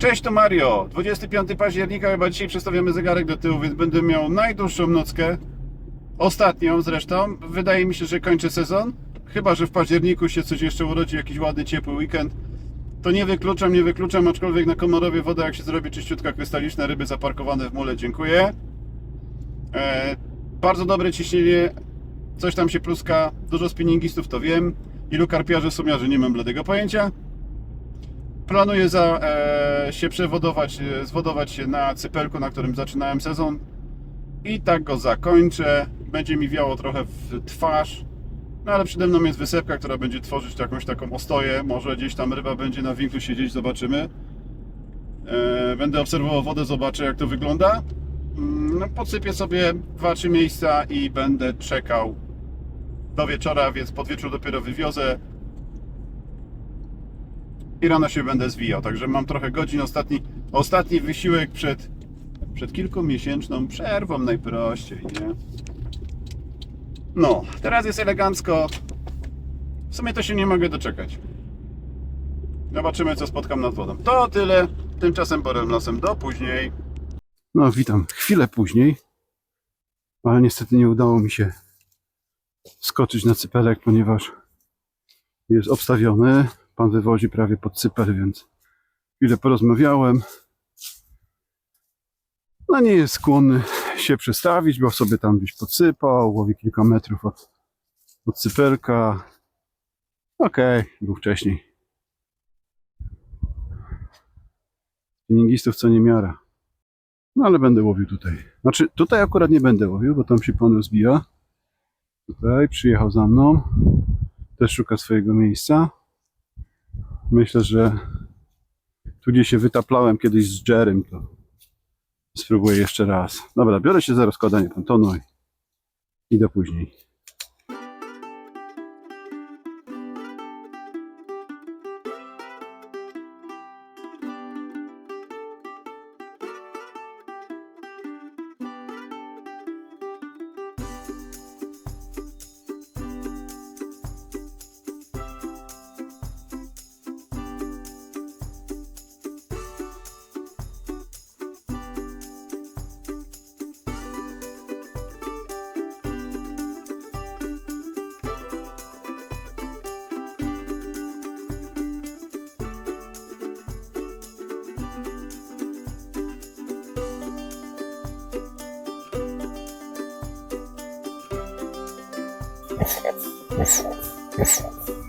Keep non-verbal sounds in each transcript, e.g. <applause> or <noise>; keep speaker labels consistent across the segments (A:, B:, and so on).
A: Cześć, to Mario. 25 października, chyba dzisiaj przestawiamy zegarek do tyłu, więc będę miał najdłuższą nockę. Ostatnią zresztą. Wydaje mi się, że kończę sezon. Chyba, że w październiku się coś jeszcze urodzi, jakiś ładny, ciepły weekend. To nie wykluczam, nie wykluczam, aczkolwiek na Komorowie woda jak się zrobi czyściutka, krystaliczna, ryby zaparkowane w mule, dziękuję. E, bardzo dobre ciśnienie, coś tam się pluska, dużo spinningistów to wiem. Ilu karpiarzy, sumiarzy, nie mam bladego pojęcia. Planuję za, e, się przewodować, e, zwodować się na cypelku, na którym zaczynałem sezon i tak go zakończę. Będzie mi wiało trochę w twarz, no ale przede mną jest wysepka, która będzie tworzyć jakąś taką ostoję. Może gdzieś tam ryba będzie na winklu siedzieć, zobaczymy. E, będę obserwował wodę, zobaczę jak to wygląda. Mm, No, podsypię sobie dwa, trzy miejsca i będę czekał do wieczora, więc pod wieczór dopiero wywiozę i rano się będę zwijał. Także mam trochę godzin. Ostatni, ostatni wysiłek przed, przed kilkumiesięczną przerwą najprościej, nie? No, teraz jest elegancko. W sumie to się nie mogę doczekać. Zobaczymy, co spotkam nad wodą. To tyle. Tymczasem porem nosem do później. No, witam chwilę później, ale niestety nie udało mi się skoczyć na cypelek, ponieważ jest obstawiony. Pan wywozi prawie pod cypel, więc chwilę porozmawiałem. No nie jest skłonny się przestawić, bo sobie tam gdzieś podsypał, łowi kilka metrów od, od cypelka. Okej, był wcześniej. Spinningistów co nie miara. No ale będę łowił tutaj. Znaczy, tutaj akurat nie będę łowił, bo tam się pan rozbija. Tutaj przyjechał za mną. Też szuka swojego miejsca. Myślę, że tu gdzie się wytaplałem kiedyś z Jerem, to spróbuję jeszcze raz. Dobra, biorę się za rozkładanie pontonu i idę później.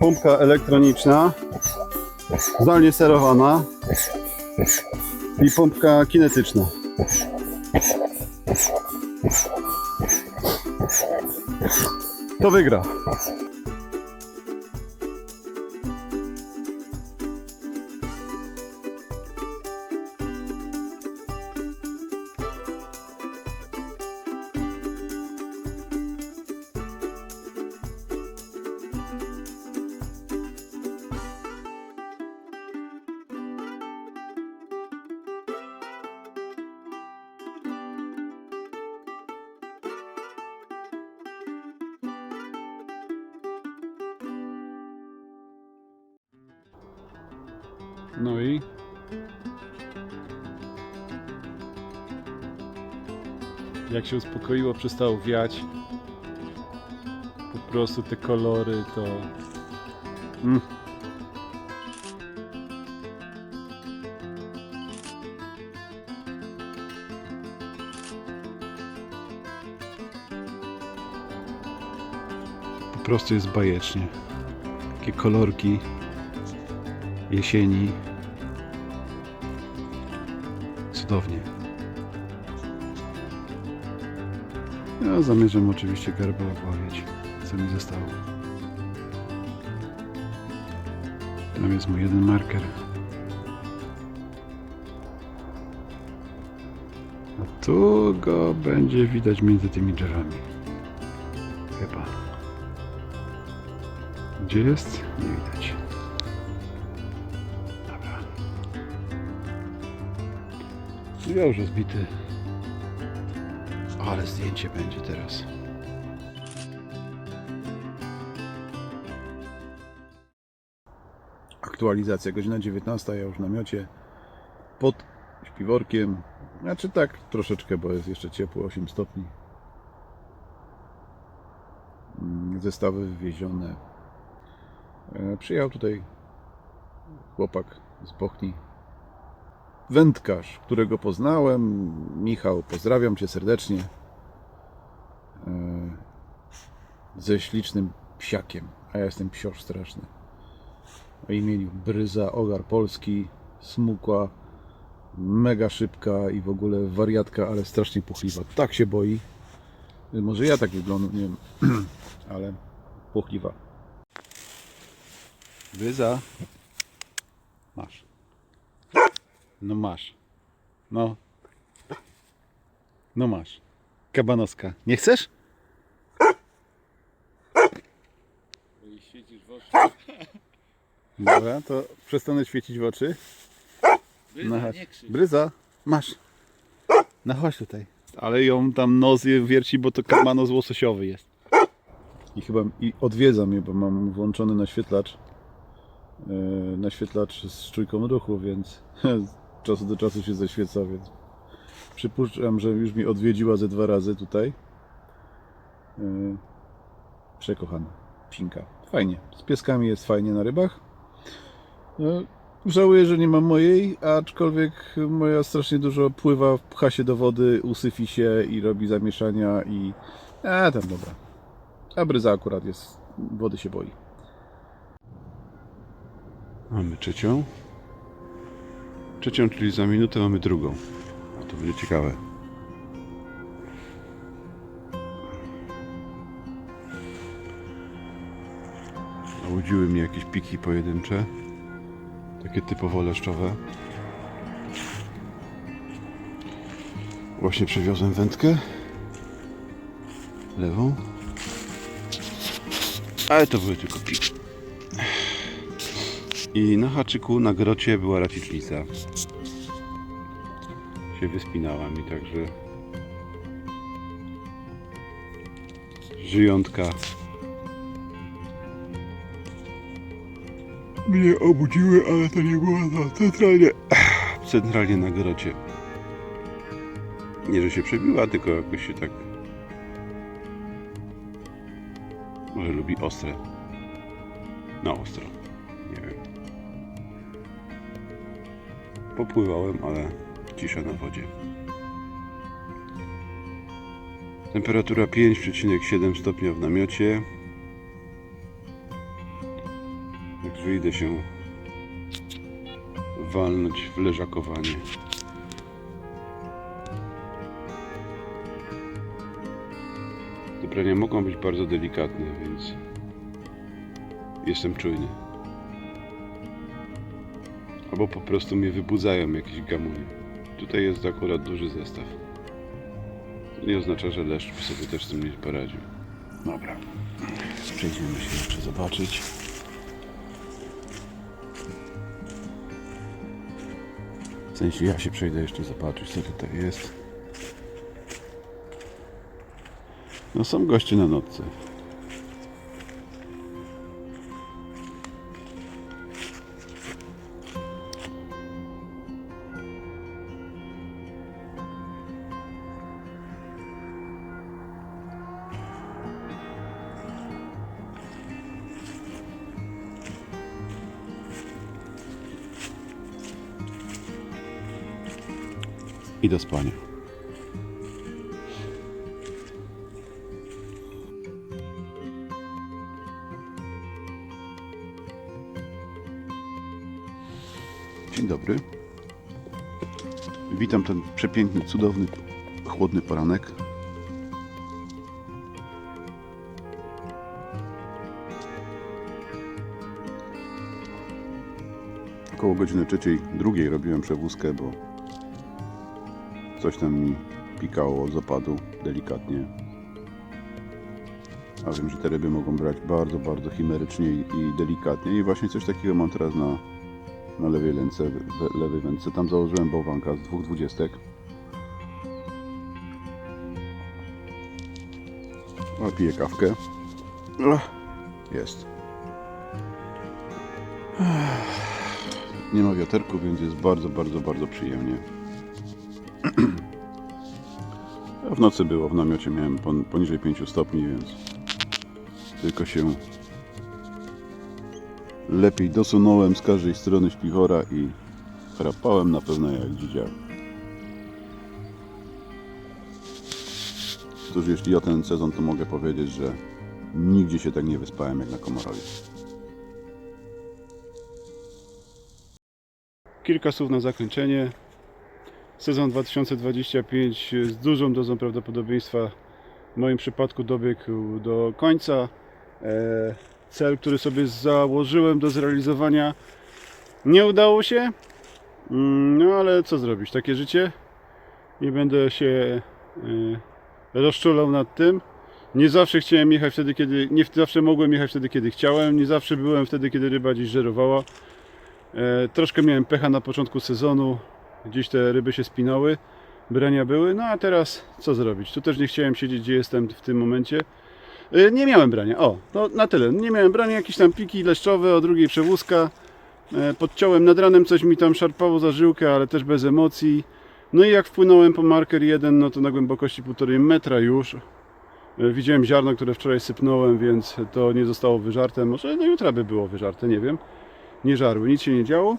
A: Pompka elektroniczna, zdalnie sterowana i pompka kinetyczna. To wygra. No i jak się uspokoiło, przestało wiać. Po prostu te kolory to. Mm. Po prostu jest bajecznie. Takie kolorki jesieni. Cudownie. Ja zamierzam oczywiście garba łowić, co mi zostało. Tam jest mój jeden marker. A tu go będzie widać między tymi drzewami. Chyba. Gdzie jest? Nie widać. Ja już rozbity. Ale zdjęcie będzie teraz. Aktualizacja, godzina 19, ja już w namiocie. pod śpiworkiem. Znaczy tak, troszeczkę, bo jest jeszcze ciepło, 8 stopni. Mm, Zestawy wywiezione. E, Przyjechał tutaj chłopak z Bochni. Wędkarz, którego poznałem. Michał, pozdrawiam Cię serdecznie. E, Ze ślicznym psiakiem, a ja jestem psiosz straszny. O imieniu Bryza, ogar polski, smukła, mega szybka i w ogóle wariatka, ale strasznie puchliwa. Tak się boi. Może ja tak wyglądam, nie wiem, <clears throat> ale puchliwa. Bryza. Masz. No masz. No. No masz. Kabanoska. Nie chcesz? Dobra, to przestanę świecić w oczy. No chodź. Bryza, masz. No chodź tutaj. Ale ją tam nos wierci, bo to kabanos łososiowy jest. I chyba i odwiedza mnie, bo mam włączony naświetlacz. Yy, naświetlacz z czujką ruchu, więc <laughs> czasu do czasu się zaświeca, więc przypuszczam, że już mi odwiedziła ze dwa razy tutaj. Yy, Przekochana. Psinka. Fajnie. Z pieskami jest fajnie na rybach. No, żałuję, że nie mam mojej, aczkolwiek moja strasznie dużo pływa, pcha się do wody, usyfi się i robi zamieszania i... A, tam dobra. A bryza akurat jest, wody się boi.
B: Mamy trzecią. Trzecią, czyli za minutę mamy drugą. To będzie ciekawe. Łudziły mnie jakieś piki pojedyncze. Takie typowo leszczowe. Właśnie przewiozłem wędkę. Lewą. Ale to były tylko piki. I na haczyku, na grocie była racicznica. Się wyspinała mi, także... Żyjątka. Mnie obudziły, ale to nie było to. Centralnie... Centralnie na grocie. Nie, że się przebiła, tylko jakoś się tak... Może lubi ostre. Na ostro. Popływałem, ale cisza na wodzie. Temperatura 5,7 stopnia w namiocie. Także idę się walnąć w leżakowanie. Te mogą być bardzo delikatne, więc jestem czujny. Albo po prostu mnie wybudzają jakieś gamunie. Tutaj jest akurat duży zestaw. To nie oznacza, że leszcz sobie też z tym nie poradził.
A: Dobra. Przejdziemy się jeszcze zobaczyć.
B: W sensie ja się przejdę jeszcze zobaczyć, co tutaj jest. No są goście na nocce. I do spania. Dzień dobry. Witam ten przepiękny, cudowny, chłodny poranek. Około godziny trzeciej, drugiej robiłem przewózkę, bo Coś tam mi pikało z opadu delikatnie. A wiem, że te ryby mogą brać bardzo, bardzo chimerycznie i delikatnie. I właśnie coś takiego mam teraz na, na lewej ręce, we- lewej wędce. Tam założyłem bałwanka z dwóch dwudziestek. A piję kawkę. Jest. Nie ma wiaterku, więc jest bardzo, bardzo, bardzo przyjemnie. <clears throat> W nocy było, w namiocie miałem pon- poniżej 5 stopni, więc tylko się lepiej dosunąłem z każdej strony śpiwora i chrapałem na pewno jak dzidziak. Cóż, jeśli o ten sezon, to mogę powiedzieć, że nigdzie się tak nie wyspałem jak na Komorowie.
A: Kilka słów na zakończenie. Sezon 2025 z dużą dozą prawdopodobieństwa w moim przypadku dobiegł do końca. E, Cel, który sobie założyłem do zrealizowania, nie udało się. Mm, No ale co zrobić? Takie życie. Nie będę się e, rozczulał nad tym. Nie zawsze chciałem jechać wtedy, kiedy. Nie zawsze mogłem jechać wtedy, kiedy chciałem. Nie zawsze byłem wtedy, kiedy ryba gdzieś żerowała. E, troszkę miałem pecha na początku sezonu. Gdzieś te ryby się spinały, brania były. No a teraz co zrobić? Tu też nie chciałem siedzieć, gdzie jestem w tym momencie. E, nie miałem brania. O, no na tyle. Nie miałem brania, jakieś tam piki leszczowe, o drugiej przewózka. E, podciąłem nad ranem, coś mi tam szarpało za żyłkę, ale też bez emocji. No i jak wpłynąłem po marker 1, no to na głębokości 1,5 metra już. E, Widziałem ziarno, które wczoraj sypnąłem, więc to nie zostało wyżarte. Może do jutra by było wyżarte, nie wiem nie żarły, nic się nie działo.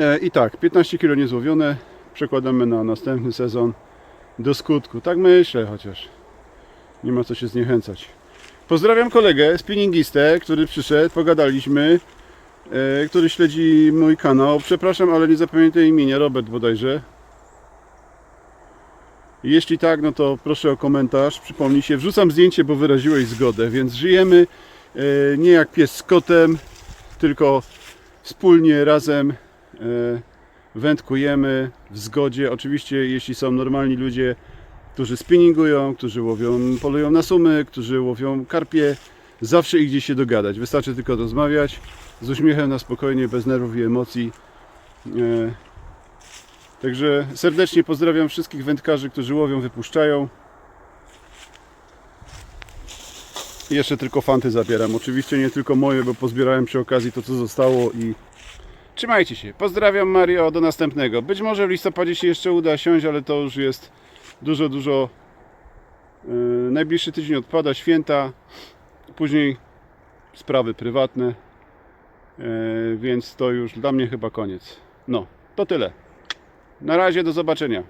A: E, I tak, 15 kg niezłowione, przekładamy na następny sezon do skutku. Tak myślę chociaż. Nie ma co się zniechęcać. Pozdrawiam kolegę, spinningistę, który przyszedł, pogadaliśmy, e, który śledzi mój kanał. Przepraszam, ale nie zapamiętaj imienia, Robert bodajże. Jeśli tak, no to proszę o komentarz. Przypomnij się, wrzucam zdjęcie, bo wyraziłeś zgodę, więc żyjemy e, nie jak pies z kotem, tylko wspólnie razem wędkujemy w zgodzie. Oczywiście, jeśli są normalni ludzie, którzy spinningują, którzy łowią, polują na sumy, którzy łowią karpie, zawsze ich gdzieś się dogadać. Wystarczy tylko rozmawiać z uśmiechem na spokojnie, bez nerwów i emocji. E, Także serdecznie pozdrawiam wszystkich wędkarzy, którzy łowią, wypuszczają. Jeszcze tylko fanty zabieram. Oczywiście nie tylko moje, bo pozbierałem przy okazji to, co zostało i trzymajcie się. Pozdrawiam Mario, do następnego. Być może w listopadzie się jeszcze uda siąść, ale to już jest dużo, dużo. Yy, najbliższy tydzień odpada, święta, później sprawy prywatne, yy, więc to już dla mnie chyba koniec. No, to tyle. Na razie, do zobaczenia.